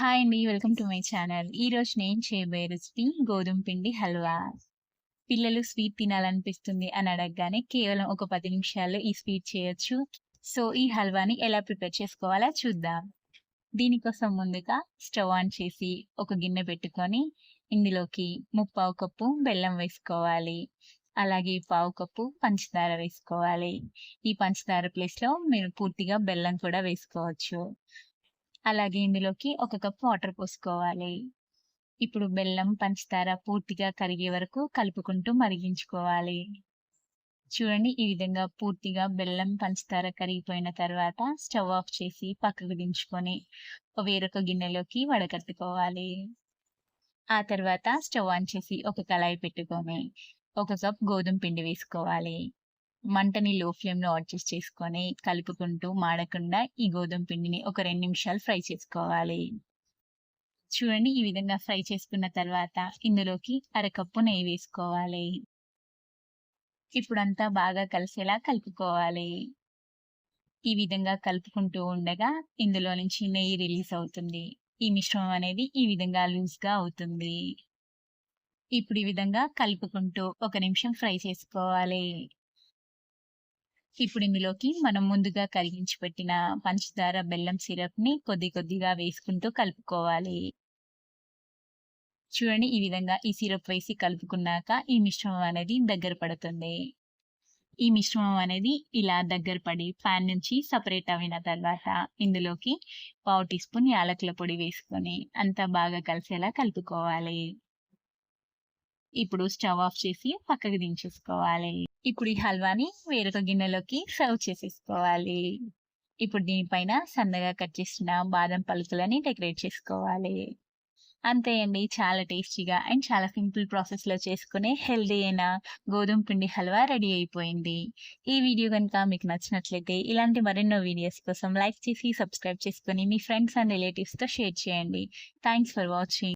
Hi అండి. Welcome to my channel. ఈరోజు నేను చేయబోయే రెసిపీ గోధుమ పిండి హల్వా. పిల్లలు స్వీట్ తినాలనిపిస్తుంది అని అడగగానే కేవలం ఒక పది నిమిషాల్లో ఈ స్వీట్ చేయొచ్చు. సో, ఈ హల్వాని ఎలా ప్రిపేర్ చేసుకోవాలో చూద్దాం. దీనికోసం ముందుగా స్టవ్ ఆన్ చేసి ఒక గిన్నె పెట్టుకొని ఇందులోకి ముప్పావు కప్పు బెల్లం వేసుకోవాలి. అలాగే పావు కప్పు పంచదార వేసుకోవాలి. ఈ పంచదార ప్లేస్‌లో మీరు పూర్తిగా బెల్లం కూడా వేసుకోవచ్చు. అలాగే ఇందులోకి ఒక కప్ వాటర్ పోసుకోవాలి. ఇప్పుడు బెల్లం, పంచదార పూర్తిగా కరిగే వరకు కలుపుకుంటూ మరిగించుకోవాలి. చూడండి ఈ విధంగా పూర్తిగా బెల్లం, పంచదార కరిగిపోయిన తర్వాత స్టవ్ ఆఫ్ చేసి పక్కకు దించుకొని వేరొక గిన్నెలోకి వడకట్టుకోవాలి. ఆ తర్వాత స్టవ్ ఆన్ చేసి ఒక కళాయి పెట్టుకొని ఒక కప్ గోధుమ పిండి వేసుకోవాలి. మంటని లో ఫ్లేమ్‌లో అడ్జస్ట్ చేసుకొని కలుపుకుంటూ మాడకుండా ఈ గోధుమ పిండిని ఒక రెండు నిమిషాలు ఫ్రై చేసుకోవాలి. చూడండి ఈ విధంగా ఫ్రై చేసుకున్న తర్వాత ఇందులోకి అరకప్పు నెయ్యి వేసుకోవాలి. ఇప్పుడంతా బాగా కలిసేలా కలుపుకోవాలి. ఈ విధంగా కలుపుకుంటూ ఉండగా ఇందులో నుంచి నెయ్యి రిలీజ్ అవుతుంది. ఈ మిశ్రమం అనేది ఈ విధంగా లూజ్‌గా అవుతుంది. ఇప్పుడు ఈ విధంగా కలుపుకుంటూ ఒక నిమిషం ఫ్రై చేసుకోవాలి. ఇప్పుడు ఇందులోకి మనం ముందుగా కరిగించి పెట్టిన పంచదార, బెల్లం సిరప్ని కొద్ది కొద్దిగా వేసుకుంటూ కలుపుకోవాలి. చూడండి ఈ విధంగా ఈ సిరప్ వేసి కలుపుకున్నాక ఈ మిశ్రమం అనేది దగ్గర పడుతుంది. ఈ మిశ్రమం అనేది ఇలా దగ్గర పడి ప్యాన్ నుంచి సపరేట్ అయిన తర్వాత ఇందులోకి పావు టీ స్పూన్ యాలకుల పొడి వేసుకొని అంతా బాగా కలిసేలా కలుపుకోవాలి. ఇప్పుడు స్టవ్ ఆఫ్ చేసి పక్కకు దించేసుకోవాలి. ఇప్పుడు ఈ హల్వాని వేరొక గిన్నెలోకి సర్వ్ చేసేసుకోవాలి. ఇప్పుడు దీనిపైన సన్నగా కట్ చేసిన బాదం పలుకులని డెకరేట్ చేసుకోవాలి. అంతే అండి. చాలా టేస్టీగా అండ్ చాలా సింపుల్ ప్రాసెస్‌లో చేసుకునే హెల్దీ అయిన గోధుమ పిండి హల్వా రెడీ అయిపోయింది. ఈ వీడియో కనుక మీకు నచ్చినట్లయితే ఇలాంటి మరెన్నో వీడియోస్ కోసం లైక్ చేసి, సబ్స్క్రైబ్ చేసుకొని మీ ఫ్రెండ్స్ అండ్ రిలేటివ్స్‌తో షేర్ చేయండి. Thanks for watching.